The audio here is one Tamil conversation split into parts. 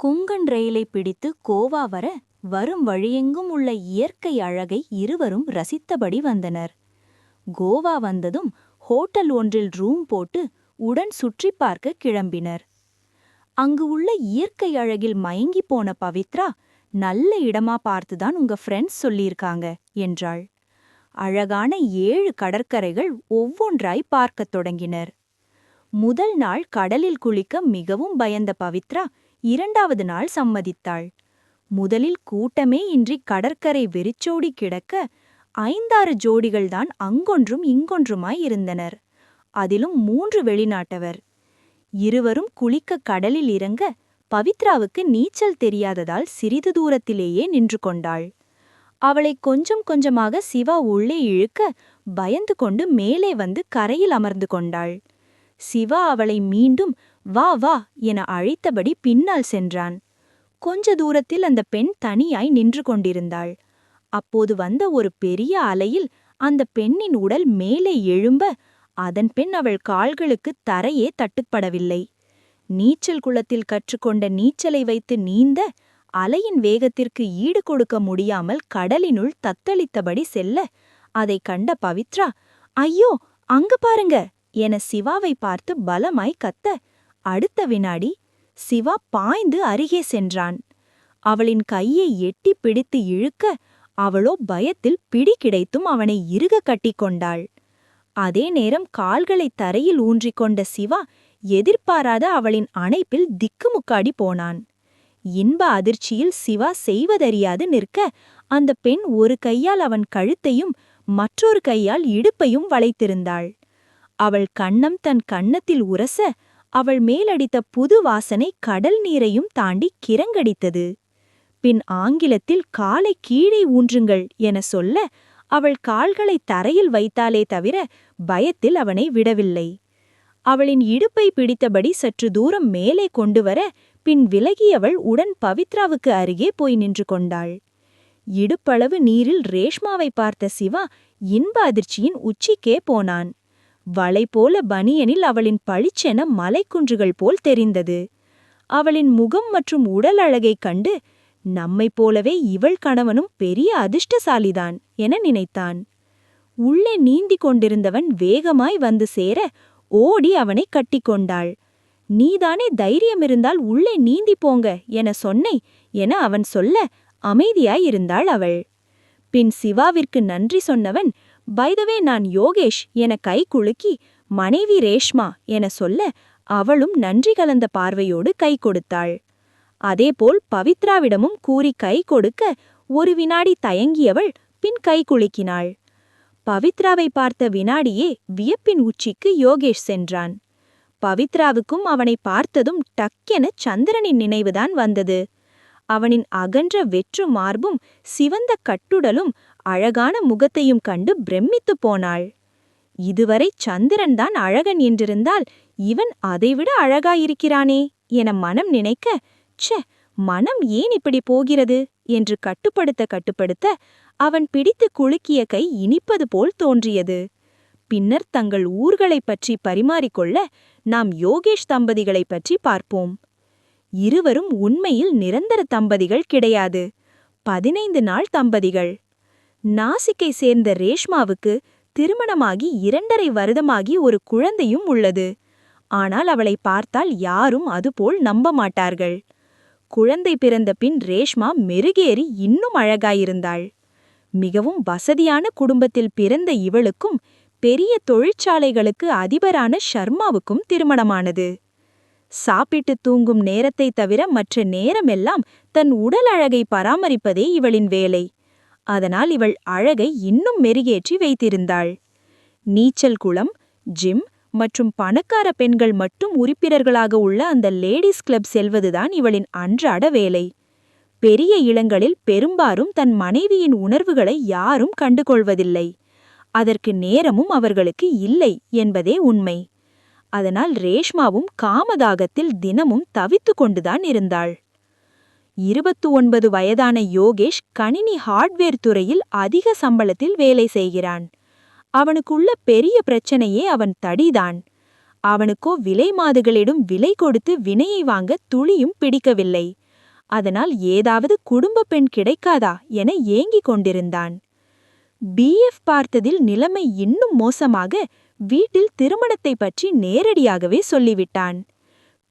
குங்கன் ரயிலை பிடித்து கோவா வர வரும் வழியெங்கும் உள்ள இயற்கை அழகை இருவரும் ரசித்தபடி வந்தனர். கோவா வந்ததும் ஹோட்டல் ஒன்றில் ரூம் போட்டு உடன் சுற்றி பார்க்க கிளம்பினர். அங்கு உள்ள இயற்கை அழகில் மயங்கி போன பவித்ரா நல்ல இடமா பார்த்துதான் உங்க ஃப்ரெண்ட்ஸ் சொல்லியிருக்காங்க என்றாள். அழகான ஏழு கடற்கரைகள் ஒவ்வொன்றாய் பார்க்கத் தொடங்கினர். முதல் நாள் கடலில் குளிக்க மிகவும் பயந்த பவித்ரா இரண்டாவது நாள் சம்மதித்தாள். முதலில் கூட்டமே இன்றி கடற்கரை வெறிச்சோடி கிடக்க ஐந்தாறு ஜோடிகள்தான் அங்கொன்றும் இங்கொன்றுமாய் இருந்தனர். அதிலும் மூன்று வெளிநாட்டவர். இருவரும் குளிக்க கடலில் இறங்க பவித்ராவுக்கு நீச்சல் தெரியாததால் சிறிது தூரத்திலேயே நின்று கொண்டாள். அவளை கொஞ்சம் கொஞ்சமாக சிவா உள்ளே இழுக்க பயந்து கொண்டு மேலே வந்து கரையில் அமர்ந்து கொண்டாள். சிவா அவளை மீண்டும் வா வா என அழைத்தபடி பின்னால் சென்றான். கொஞ்ச தூரத்தில் அந்த பெண் தனியாய் நின்று கொண்டிருந்தாள். அப்போது வந்த ஒரு பெரிய அலையில் அந்த பெண்ணின் உடல் மேலே எழும்ப அதன் பின் அவள் கால்களுக்கு தரையே தட்டுப்படவில்லை. நீச்சல் குளத்தில் கற்றுக்கொண்ட நீச்சலை வைத்து நீந்த அலையின் வேகத்திற்கு ஈடு கொடுக்க முடியாமல் கடலினுள் தத்தளித்தபடி செல்ல அதைக் கண்ட பவித்ரா ஐயோ அங்க பாருங்க என சிவாவை பார்த்து பலமாய் கத்த அடுத்த வினாடி சிவா பாய்ந்து அருகே சென்றான். அவளின் கையை எட்டி பிடித்து இழுக்க அவளோ பயத்தில் பிடி கிடைத்தும் அவனை இறுக கட்டிக்கொண்டாள் அதே நேரம் கால்களை தரையில் ஊன்றிக்கொண்ட சிவா எதிர்பாராத அவளின் அணைப்பில் திக்குமுக்காடி போனான். இன்ப அதிர்ச்சியில் சிவா செய்வதறியாது நிற்க அந்த பெண் ஒரு கையால் அவன் கழுத்தையும் மற்றொரு கையால் இடுப்பையும் வளைத்திருந்தாள். அவள் கண்ணம் தன் கன்னத்தில் உரச அவள் மேலடித்த புது வாசனை கடல் நீரையும் தாண்டி கிறங்கடித்தது. பின் ஆங்கிலத்தில் காலை கீழே ஊன்றுங்கள் என சொல்ல அவள் கால்களை தரையில் வைத்தாலே தவிர பயத்தில் அவனை விடவில்லை. அவளின் இடுப்பை பிடித்தபடி சற்று தூரம் மேலே கொண்டு வர பின் விலகியவள் உடன் பவித்ராவுக்கு அருகே போய் நின்று கொண்டாள். இடுப்பளவு நீரில் ரேஷ்மாவை பார்த்த சிவா இன்ப அதிர்ச்சியின் உச்சிக்கே போனான். வளை போல பனியனில் அவளின் பளிச்சென மலைக்குன்றுகள் போல் தெரிந்தது. அவளின் முகம் மற்றும் உடல் அழகைக் கண்டு நம்மைப் போலவே இவள் கணவனும் பெரிய அதிர்ஷ்டசாலிதான் என நினைத்தான். உள்ளே நீந்திக் கொண்டிருந்தவன் வேகமாய் வந்து சேர ஓடி அவனை கட்டிக்கொண்டாள் நீதானே தைரியமிருந்தால் உள்ளே நீந்தி போங்க என சொன்னை என அவன் சொல்ல அமைதியாயிருந்தாள் அவள். பின் சிவாவிற்கு நன்றி சொன்னவன் பைதவே நான் யோகேஷ். என கை குலுக்கி மனைவி ரேஷ்மா என சொல்ல அவளும் நன்றி கலந்த பார்வையோடு கை கொடுத்தாள். அதேபோல் பவித்ராவிடமும் கூறி கை கொடுக்க ஒரு வினாடி தயங்கியவள் பின் கை குலுக்கினாள். பவித்ராவை பார்த்த வினாடியே வியப்பின் உச்சிக்கு யோகேஷ் சென்றான். பவித்ராவுக்கும் அவனை பார்த்ததும் டக்கென சந்திரனின் நினைவுதான் வந்தது. அவனின் அகன்ற வெற்று மார்பும் சிவந்த கட்டுடலும் அழகான முகத்தையும் கண்டு பிரமித்துப் போனாள். இதுவரை சந்திரன்தான் அழகன் என்றிருந்தால் இவன் அதைவிட அழகாயிருக்கிறானே என மனம் நினைக்க ச்சே மனம் ஏன் இப்படி போகிறது? என்று கட்டுப்படுத்த கட்டுப்படுத்த அவன் பிடித்து குலுக்கிய கை இனிப்பது போல் தோன்றியது. பின்னர் தங்கள் ஊர்களைப் பற்றி பரிமாறிக்கொள்ள நாம் யோகேஷ் தம்பதிகளைப் பற்றி பார்ப்போம். இருவரும் உண்மையில் நிரந்தர தம்பதிகள் கிடையாது. பதினைந்து நாள் தம்பதிகள். நாசிக்கை சேர்ந்த ரேஷ்மாவுக்கு திருமணமாகி இரண்டரை வருடமாகி ஒரு குழந்தையும் உள்ளது. ஆனால் அவளை பார்த்தால் யாரும் அதுபோல் நம்ப மாட்டார்கள். குழந்தை பிறந்த பின் ரேஷ்மா மெருகேறி இன்னும் அழகாயிருந்தாள். மிகவும் வசதியான குடும்பத்தில் பிறந்த இவளுக்கும் பெரிய தொழிற்சாலைகளுக்கு அதிபரான ஷர்மாவுக்கும் திருமணமானது. சாப்பிட்டு தூங்கும் நேரத்தை தவிர மற்ற நேரமெல்லாம் தன் உடல் அழகை பராமரிப்பதே இவளின் வேலை. அதனால் இவள் அழகை இன்னும் மெருகேற்றி வைத்திருந்தாள். நீச்சல் குளம் ஜிம் மற்றும் பணக்கார பெண்கள் மட்டும் உறுப்பினர்களாக உள்ள அந்த லேடிஸ் கிளப் செல்வதுதான் இவளின் அன்றாட வேலை. பெரிய இளங்களில் பெரும்பாலும் தன் மனைவியின் உணர்வுகளை யாரும் கண்டுகொள்வதில்லை. அதற்கு நேரமும் அவர்களுக்கு இல்லை என்பதே உண்மை. அதனால் ரேஷ்மாவும் காமதாகத்தில் தினமும் தவித்து கொண்டுதான் இருந்தாள். இருபத்து ஒன்பது வயதான யோகேஷ் கணினி ஹார்ட்வேர் துறையில் அதிக சம்பளத்தில் வேலை செய்கிறான். அவனுக்குள்ள பெரிய பிரச்சனையே அவன் தடிதான். அவனுக்கோ விலை மாதுகளிடம் விலை கொடுத்து வினையை வாங்க துளியும் பிடிக்கவில்லை. அதனால் ஏதாவது குடும்ப பெண் கிடைக்காதா என ஏங்கிக் கொண்டிருந்தான். பிஎஃப் பார்த்ததில் நிலைமை இன்னும் மோசமாக வீட்டில் திருமணத்தை பற்றி நேரடியாகவே சொல்லிவிட்டான்.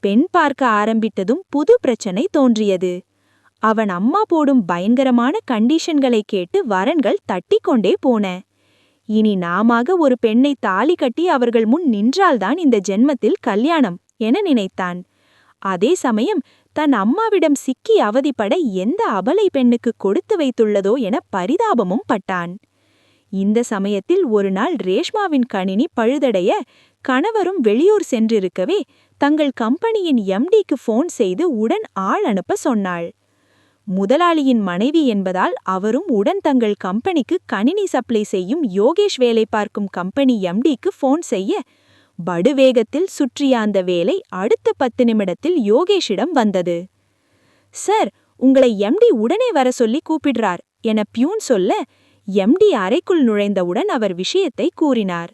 பெண் பார்க்க ஆரம்பித்ததும் புது பிரச்சனை தோன்றியது. அவன் அம்மா போடும் பயங்கரமான கண்டிஷன்களை கேட்டு வரன்கள் தட்டிக்கொண்டே போன. இனி நாமாக ஒரு பெண்ணை தாலி கட்டி அவர்கள் முன் நின்றால்தான் இந்த ஜென்மத்தில் கல்யாணம் என நினைத்தான். அதே சமயம் தன் அம்மாவிடம் சிக்கி அவதிப்பட எந்த அபலை பெண்ணுக்கு கொடுத்து வைத்துள்ளதோ என பரிதாபமும் பட்டான். இந்த சமயத்தில் ஒரு நாள் ரேஷ்மாவின் கணினி பழுதடைய கணவரும் வெளியூர் சென்றிருக்கவே தங்கள் கம்பெனியின் எம்டிக்கு ஃபோன் செய்து உடன் ஆள் அனுப்ப சொன்னாள். முதலாளியின் மனைவி என்பதால் அவரும் உடன் தங்கள் கம்பெனிக்கு கணினி சப்ளை செய்யும் யோகேஷ் வேலை பார்க்கும் கம்பெனி எம்டிக்கு ஃபோன் செய்ய படுவேகத்தில் சுற்றிய அந்த வேலை அடுத்த பத்து நிமிடத்தில் யோகேஷிடம் வந்தது. சார் உங்களை எம்டி உடனே வர சொல்லி கூப்பிடுறார் என பியூன் சொல்ல எம்டி அறைக்குள் நுழைந்தவுடன் அவர் விஷயத்தை கூறினார்.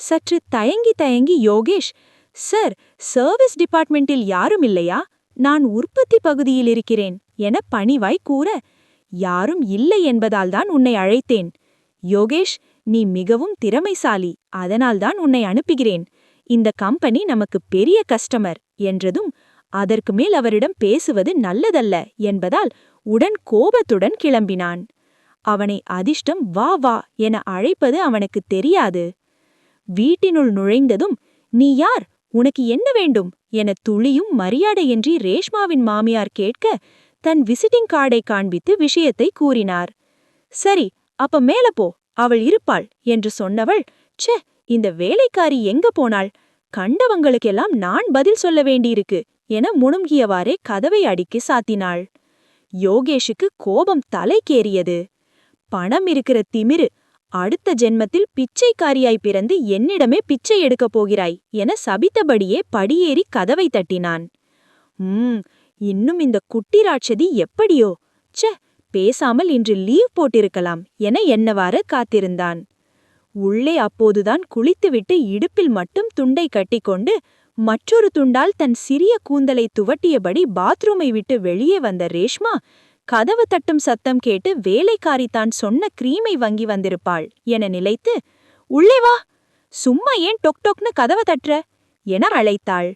சற்று தயங்கி தயங்கி யோகேஷ் சார் சர்வீஸ் டிபார்ட்மெண்டில் யாரும் இல்லையா? நான் உற்பத்தி பகுதியில் இருக்கிறேன் என பணிவாய் கூற யாரும் இல்லை என்பதால்தான் உன்னை அழைத்தேன். யோகேஷ் நீ மிகவும் திறமைசாலி அதனால்தான் உன்னை அனுப்புகிறேன். இந்த கம்பெனி நமக்கு பெரிய கஸ்டமர் என்றதும் அதற்கு மேல் அவரிடம் பேசுவது நல்லதல்ல என்பதால் உடன் கோபத்துடன் கிளம்பினான். அவனை அதிர்ஷ்டம் வா வா என அழைப்பது அவனுக்கு தெரியாது. வீட்டினுள் நுழைந்ததும் நீ யார்? உனக்கு என்ன வேண்டும்? என துளியும் மரியாதையின்றி ரேஷ்மாவின் மாமியார் கேட்க தன் விசிட்டிங் கார்டை காண்பித்து விஷயத்தை கூறினார். சரி அப்ப மேல போ அவள் இருப்பாள் என்று சொன்னவள் ச்சே இந்த வேலைக்காரி எங்க போனாள்? கண்டவங்களுக்கெல்லாம் நான் பதில் சொல்ல வேண்டியிருக்கு என முணுங்கியவாறே கதவை அடிக்கி சாத்தினாள். யோகேஷுக்கு கோபம் தலைக்கேறியது பணம் இருக்கிற திமிரு அடுத்த ஜென்மத்தில் பிச்சைக்காரியாய் பிறந்து என்னிடமே பிச்சை எடுக்கப் போகிறாய் என சபித்தபடியே படியேறி கதவை தட்டினான். உம் இன்னும் இந்த குட்டி ராட்சதி எப்படியோ? ச்சே பேசாமல் இன்று லீவ் போட்டிருக்கலாம் என என்னவாறு காத்திருந்தான். உள்ளே அப்போதுதான் குளித்துவிட்டு இடுப்பில் மட்டும் துண்டை கட்டிக்கொண்டு மற்றொரு துண்டால் தன் சிறிய கூந்தலை துவட்டியபடி பாத்ரூமை விட்டு வெளியே வந்த ரேஷ்மா கதவு தட்டும் சத்தம் கேட்டு வேலைக்காரி தான் சொன்ன கிரீமை வங்கி வந்திருப்பாள் என நிலைத்து உள்ளே வா! சும்மா ஏன் டொக் டொக்னு கதவை தட்டுற? என அழைத்தாள்.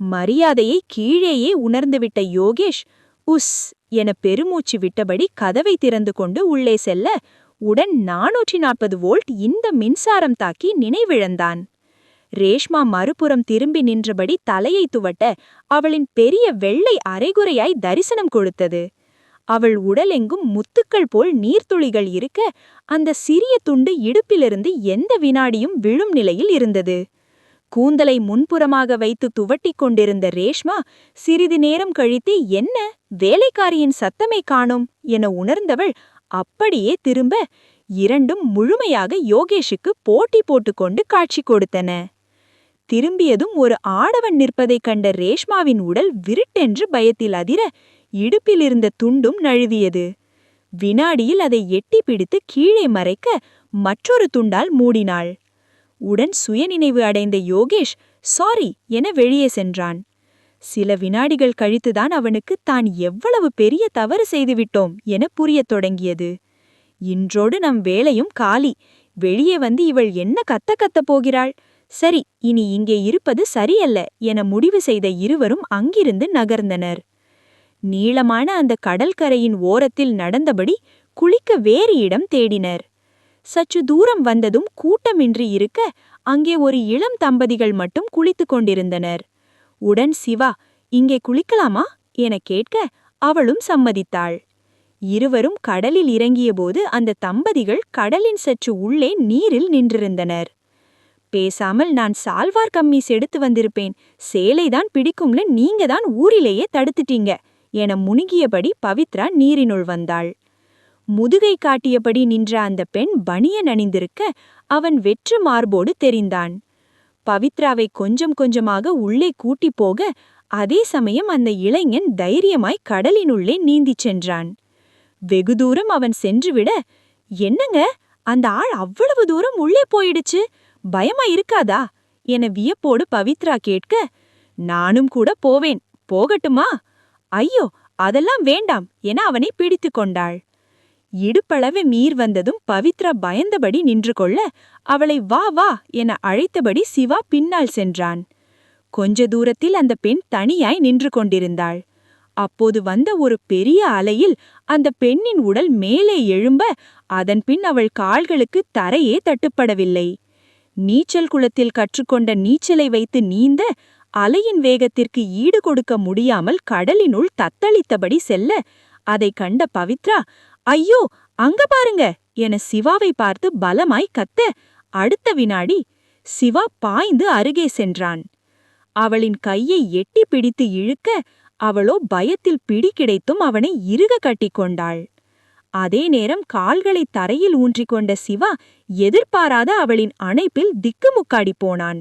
மரியாதையை கீழேயே உணர்ந்துவிட்ட யோகேஷ் உஸ் என பெருமூச்சு விட்டபடி கதவை திறந்து கொண்டு உள்ளே செல்ல உடன் நானூற்றி நாற்பது வோல்ட் இந்த மின்சாரம் தாக்கி நினைவிழந்தான். ரேஷ்மா மறுபுறம் திரும்பி நின்றபடி தலையை துவட்ட அவளின் பெரிய வெள்ளை அரைகுறையாய் தரிசனம் கொடுத்தது. அவள் உடலெங்கும் முத்துக்கள் போல் நீர்த்துளிகள் இருக்க அந்த சிறிய துண்டு இடுப்பிலிருந்து எந்த வினாடியும் விழும் நிலையில் இருந்தது. கூந்தலை முன்புறமாக வைத்து துவட்டிக் கொண்டிருந்த ரேஷ்மா சிறிது நேரம் கழித்து என்ன? வேலைக்காரியின் சத்தமே காணோம் என உணர்ந்தவள் அப்படியே திரும்ப இரண்டும் முழுமையாக யோகேஷுக்கு போட்டி போட்டுக்கொண்டு காட்சி கொடுத்தன. திரும்பியதும் ஒரு ஆடவன் நிற்பதைக் கண்ட ரேஷ்மாவின் உடல் விருட்டென்று பயத்தில் அதிர இடுப்பிலிருந்த துண்டும் நழுவியது. வினாடியில் அதை எட்டி பிடித்து கீழே மறைக்க மற்றொரு துண்டால் மூடினாள். உடன் சுயநினைவு அடைந்த யோகேஷ் சாரி என வெளியே சென்றான். சில வினாடிகள் கழித்துதான் அவனுக்கு தான் எவ்வளவு பெரிய தவறு செய்துவிட்டோம் என புரியத் தொடங்கியது. இன்றோடு நம் வேலையும் காலி. வெளியே வந்து இவள் என்ன கத்த கத்தப் போகிறாள்? சரி இனி இங்கே இருப்பது சரியல்ல என முடிவு செய்த இருவரும் அங்கிருந்து நகர்ந்தனர். நீளமான அந்த கடற்கரையின் ஓரத்தில் நடந்தபடி குளிக்க வேறு இடம் தேடினர். சற்று தூரம் வந்ததும் கூட்டமின்றி இருக்க அங்கே ஒரு இளம் தம்பதிகள் மட்டும் குளித்துக் கொண்டிருந்தனர். உடன் சிவா இங்கே குளிக்கலாமா? என கேட்க அவளும் சம்மதித்தாள். இருவரும் கடலில் இறங்கியபோது அந்த தம்பதிகள் கடலின் சற்று உள்ளே நீரில் நின்றிருந்தனர். பேசாமல் நான் சால்வார் கம்மீஸ் எடுத்து வந்திருப்பேன். சேலைதான் பிடிக்கும்னு நீங்க தான் ஊரிலேயே தடுத்துட்டீங்க. என முணுகியபடி பவித்ரா நீரினுள் வந்தாள். முதுகை காட்டியபடி நின்ற அந்த பெண் பனியன் அணிந்திருக்க அவன் வெற்று மார்போடு தெரிந்தான். பவித்ராவை கொஞ்சம் கொஞ்சமாக உள்ளே கூட்டிப் போக அதே சமயம் அந்த இளைஞன் தைரியமாய் கடலினுள்ளே நீந்திச் சென்றான். வெகு தூரம் அவன் சென்றுவிட என்னங்க? அந்த ஆள் அவ்வளவு தூரம் உள்ளே போயிடுச்சு? பயமா இருக்காதா? என வியப்போடு பவித்ரா கேட்க நானும் கூட போவேன். போகட்டுமா? ஐயோ அதெல்லாம் வேண்டாம் என அவனை பிடித்துக் கொண்டாள். இடுப்பளவு நீர் வந்ததும் பவித்ரா பயந்தபடி நின்று கொள்ள அவளை வா வா என அழைத்தபடி சிவா பின்னால் சென்றான். கொஞ்ச தூரத்தில் அந்த பெண் தனியாய் நின்று கொண்டிருந்தாள். அப்போது வந்த ஒரு பெரிய அலையில் அந்த பெண்ணின் உடல் மேலே எழும்ப அதன் பின் அவள் கால்களுக்கு தரையே தட்டுப்படவில்லை. நீச்சல் குளத்தில் கற்றுக்கொண்ட நீச்சலை வைத்து நீந்த அலையின் வேகத்திற்கு ஈடு கொடுக்க முடியாமல் கடலினுள் தத்தளித்தபடி செல்ல அதைக் கண்ட பவித்ரா ஐயோ அங்க பாருங்க! என சிவாவை பார்த்து பலமாய் கத்த அடுத்த வினாடி சிவா பாய்ந்து அருகே சென்றான். அவளின் கையை எட்டி பிடித்து இழுக்க அவளோ பயத்தில் பிடி கிடைத்தும் அவனை இறுக கட்டிக்கொண்டாள் அதே நேரம் கால்களை தரையில் ஊன்றிக் கொண்ட சிவா எதிர்பாராத அவளின் அணைப்பில் திக்குமுக்காடிப் போனான்.